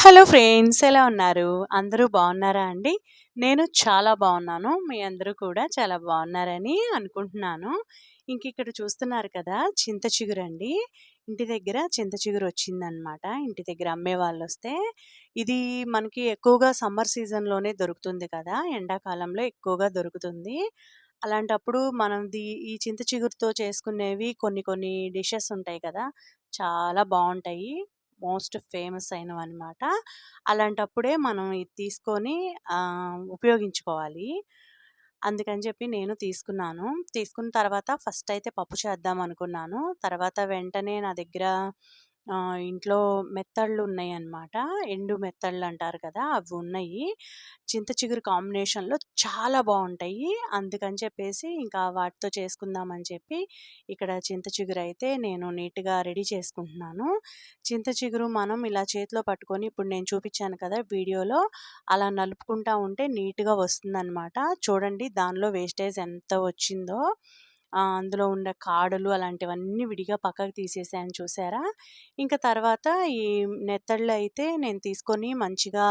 Hello friends ఎలా ఉన్నారు? అందరూ బాగున్నారా అండి? నేను చాలా బాగున్నాను. మీ అందరూ కూడా చాలా బాగున్నారని అనుకుంటున్నాను. ఇంక ఇక్కడ చూస్తున్నారు కదా! చింత చిగురండి. ఇంటి దగ్గర చింత చిగురు వచ్చిందనమాట. ఇంటి దగ్గర అమ్మే వాళ్ళు వస్తే ఇది మనకి ఎక్కువగా సమ్మర్ సీజన్‌లోనే దొరుకుతుంది కదా! ఎండాకాలంలో ఎక్కువగా దొరుకుతుంది. అలాంటప్పుడు మనం ఈ చింత చిగురుతో చేసుకునేవి కొన్ని కొన్ని డిషెస్ ఉంటాయి కదా! చాలా బాగుంటాయి మోస్ట్ ఫేమస్ అయినవి అనమాట అలాంటప్పుడే మనం ఇది తీసుకొని ఉపయోగించుకోవాలి. అందుకని చెప్పి నేను తీసుకున్నాను. తీసుకున్న తర్వాత ఫస్ట్ అయితే పప్పు చేద్దాం అనుకున్నాను. తర్వాత వెంటనే నా దగ్గర ఆహ్, ఇంట్లో మెత్తళ్ళు ఉన్నాయన్నమాట. ఎండు మెత్తళ్ళు అంటారు కదా! అవి ఉన్నాయి. చింత చిగురు కాంబినేషన్‌లో చాలా బావుంటాయి. అందుకని చెప్పేసి ఇంకా వాటితో చేసుకుందామని చెప్పి ఇక్కడ చింత చిగురైతే నేను నీట్‌గా రెడీ చేసుకుంటున్నాను. చింత చిగురు మనం ఇలా చేతిలో పట్టుకొని ఇప్పుడు నేను చూపించాను కదా! వీడియోలో అలా నలుపుకుంటా ఉంటే నీట్‌గా వస్తుందనమాట. చూడండి దానిలో వేస్టేజ్ ఎంత వచ్చిందో. అందులో ఉన్న కాడలు అలాంటివన్నీ విడిగా పక్కకు తీసేసాను చూసారా? ఇంకా తర్వాత ఈ నెత్తళ్ళు అయితే నేను తీసుకొని మంచిగా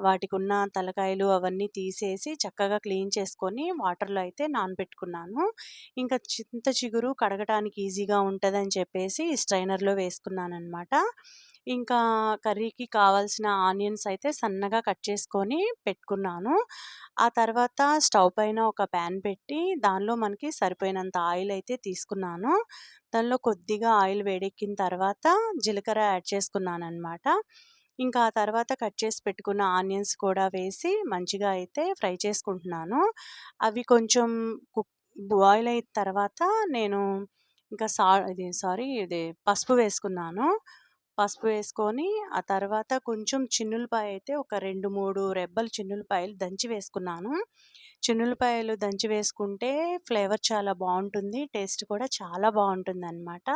వాటికి ఉన్న తలకాయలు అవన్నీ తీసేసి చక్కగా క్లీన్ చేసుకొని వాటర్‌లో అయితే నానబెట్టుకున్నాను. ఇంకా చింత చిగురు కడగటానికి ఈజీగా ఉంటుందని చెప్పేసి స్ట్రైనర్‌లో వేసుకున్నాననమాట. ఇంకా కర్రీకి కావాల్సిన ఆనియన్స్ అయితే సన్నగా కట్ చేసుకొని పెట్టుకున్నాను. ఆ తర్వాత స్టవ్ పైన ఒక ప్యాన్ పెట్టి దానిలో మనకి సరిపోయినంత ఆయిల్ అయితే తీసుకున్నాను. దానిలో కొద్దిగా ఆయిల్ వేడెక్కిన తర్వాత జీలకర్ర యాడ్ చేసుకున్నాననమాట. ఇంకా ఆ తర్వాత కట్ చేసి పెట్టుకున్న ఆనియన్స్ కూడా వేసి మంచిగా అయితే ఫ్రై చేసుకుంటున్నాను. అవి కొంచెం కుక్ బాయిల్ అయిన తర్వాత నేను ఇంకా సా ఇది సారీ ఇది పసుపు వేసుకున్నాను. పసుపు వేసుకొని ఆ తర్వాత కొంచెం చిన్నులపాయ అయితే ఒక 2, 3 రెబ్బలు చిన్నులపాయలు దంచి వేసుకున్నాను. చిన్నులపాయలు దంచి వేసుకుంటే ఫ్లేవర్ చాలా బాగుంటుంది టేస్ట్ కూడా చాలా బాగుంటుంది అనమాట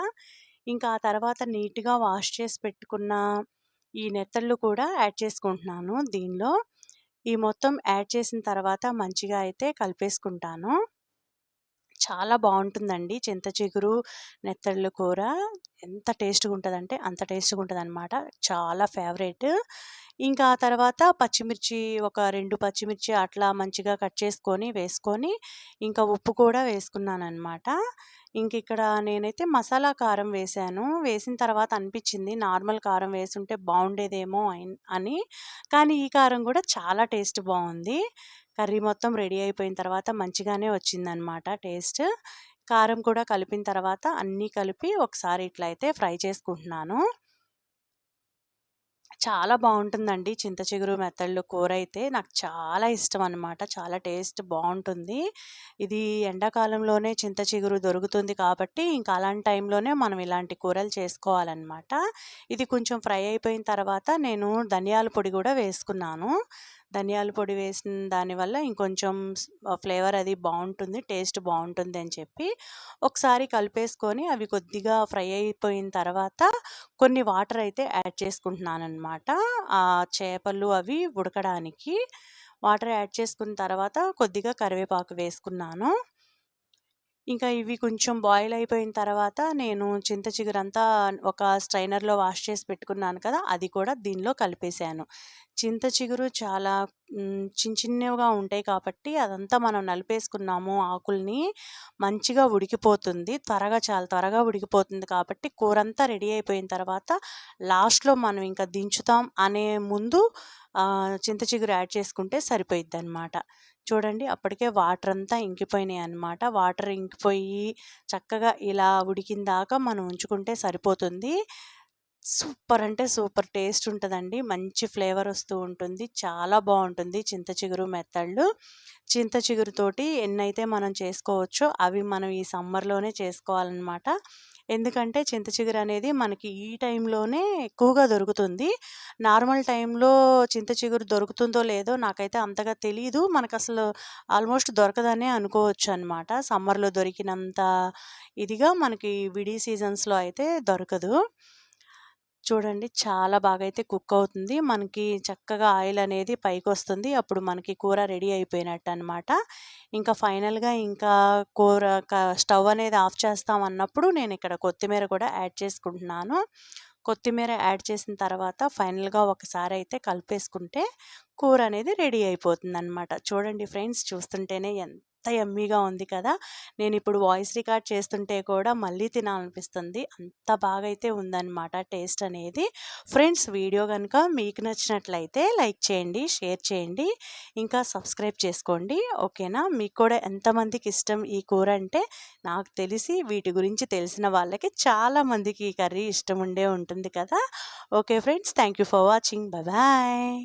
ఇంకా ఆ తర్వాత నీట్‌గా వాష్ చేసి పెట్టుకున్న ఈ నెత్తళ్ళు కూడా యాడ్ చేసుకుంటున్నాను దీనిలో. ఈ మొత్తం యాడ్ చేసిన తర్వాత మంచిగా అయితే కలిపేసుకుంటాను. చాలా బాగుంటుందండి చింత చిగురు, నెత్తళ్ళు కూర. ఎంత టేస్ట్‌గా ఉంటుందంటే అంత టేస్ట్‌గా ఉంటదనమాట. చాలా ఫేవరెట్. ఇంకా తర్వాత పచ్చిమిర్చి ఒక రెండు పచ్చిమిర్చి అట్లా మంచిగా కట్ చేసుకొని వేసుకొని ఇంకా ఉప్పు కూడా వేసుకున్నాననమాట. ఇంకిక్కడ నేనైతే మసాలా కారం వేశాను. వేసిన తర్వాత అనిపించింది నార్మల్ కారం వేసుంటే బాగుండేదేమో అని. కానీ ఈ కారం కూడా చాలా టేస్ట్ బాగుంది కర్రీ మొత్తం రెడీ అయిపోయిన తర్వాత మంచిగానే వచ్చిందనమాట టేస్ట్. కారం కూడా కలిపిన తర్వాత అన్నీ కలిపి ఒకసారి ఇట్లా అయితే ఫ్రై చేసుకుంటున్నాను. చాలా బాగుంటుందండి చింత చిగురు మెత్తళ్ళు అయితే నాకు చాలా ఇష్టం అనమాట. చాలా టేస్ట్ బాగుంటుంది ఇది ఎండాకాలంలోనే చింత చిగురు దొరుకుతుంది కాబట్టి ఇంకా అలాంటి టైంలోనే మనం ఇలాంటి కూరలు చేసుకోవాలనమాట. ఇది కొంచెం ఫ్రై అయిపోయిన తర్వాత నేను ధనియాల పొడి కూడా వేసుకున్నాను. ధనియాల పొడి వేసిన దానివల్ల ఇంకొంచెం ఫ్లేవర్ అది బాగుంటుంది టేస్ట్ బాగుంటుంది అని చెప్పి ఒకసారి కలిపేసుకొని అవి కొద్దిగా ఫ్రై అయిపోయిన తర్వాత కొన్ని వాటర్ అయితే యాడ్ చేసుకుంటున్నాను అనమాట ఆ చేపలు అవి ఉడకడానికి. వాటర్ యాడ్ చేసుకున్న తర్వాత కొద్దిగా కరివేపాకు వేసుకున్నాను. ఇంకా ఇవి కొంచెం బాయిల్ అయిపోయిన తర్వాత నేను చింత చిగురంతా ఒక స్ట్రైనర్‌లో వాష్ చేసి పెట్టుకున్నాను కదా! అది కూడా దీనిలో కలిపేశాను. చింత చిగురు చాలా చిన్న చిన్నవిగా ఉంటాయి కాబట్టి అదంతా మనం నలిపేసుకున్నాము ఆకుల్ని మంచిగా ఉడికిపోతుంది. త్వరగా చాలా త్వరగా ఉడికిపోతుంది కాబట్టి కూరంతా రెడీ అయిపోయిన తర్వాత లాస్ట్‌లో మనం ఇంకా దించుతాం అనే ముందు చింత చిగురు యాడ్ చేసుకుంటే సరిపోయిద్దనమాట. చూడండి అప్పటికే వాటర్ అంతా ఇంకిపోయినాయి అనమాట వాటర్ ఇంకిపోయి చక్కగా ఇలా ఉడికిన దాకా మనం ఉంచుకుంటే సరిపోతుంది. సూపర్ అంటే సూపర్ టేస్ట్ ఉంటుందండి మంచి ఫ్లేవర్ వస్తూ ఉంటుంది. చాలా బాగుంటుంది చింత చిగురు మెత్తళ్ళు. చింత చిగురుతోటి ఎన్నైతే మనం చేసుకోవచ్చో అవి మనం ఈ సమ్మర్‌లోనే చేసుకోవాలన్నమాట ఎందుకంటే చింత చిగురు అనేది మనకి ఈ టైంలోనే ఎక్కువగా దొరుకుతుంది. నార్మల్ టైంలో చింత చిగురు దొరుకుతుందో లేదో నాకైతే అంతగా తెలీదు. మనకసలు ఆల్మోస్ట్ దొరకదనే అనుకోవచ్చు అనమాట సమ్మర్‌లో దొరికినంత ఇదిగా మనకి విడి సీజన్స్‌లో అయితే దొరకదు. చూడండి చాలా బాగా అయితే కుక్ అవుతుంది. మనకి చక్కగా ఆయిల్ అనేది పైకి వస్తుంది అప్పుడు మనకి కూర రెడీ అయిపోయినట్టు అనమాట ఇంకా ఫైనల్‌గా ఇంకా కూర స్టవ్ అనేది ఆఫ్ చేస్తాం అన్నప్పుడు నేను ఇక్కడ కొత్తిమీర కూడా యాడ్ చేసుకుంటున్నాను. కొత్తిమీర యాడ్ చేసిన తర్వాత ఫైనల్‌గా ఒకసారి అయితే కలిపేసుకుంటే కూర అనేది రెడీ అయిపోతుందనమాట. చూడండి ఫ్రెండ్స్ చూస్తుంటేనే ఎంత యమ్మీగా ఉంది కదా! నేను ఇప్పుడు వాయిస్ రికార్డ్ చేస్తుంటే కూడా మళ్ళీ తినాలనిపిస్తుంది. అంత బాగా అయితే ఉందన్నమాట టేస్ట్ అనేది. ఫ్రెండ్స్ వీడియో కనుక మీకు నచ్చినట్లయితే లైక్ చేయండి, షేర్ చేయండి, ఇంకా సబ్స్క్రైబ్ చేసుకోండి. ఓకేనా? మీకు కూడా ఎంతమందికి ఇష్టం ఈ కూర అంటే నాకు తెలిసి వీటి గురించి తెలిసిన వాళ్ళకి చాలామందికి ఈ కర్రీ ఇష్టం ఉండే ఉంటుంది కదా! Okay friends thank you for watching. Bye.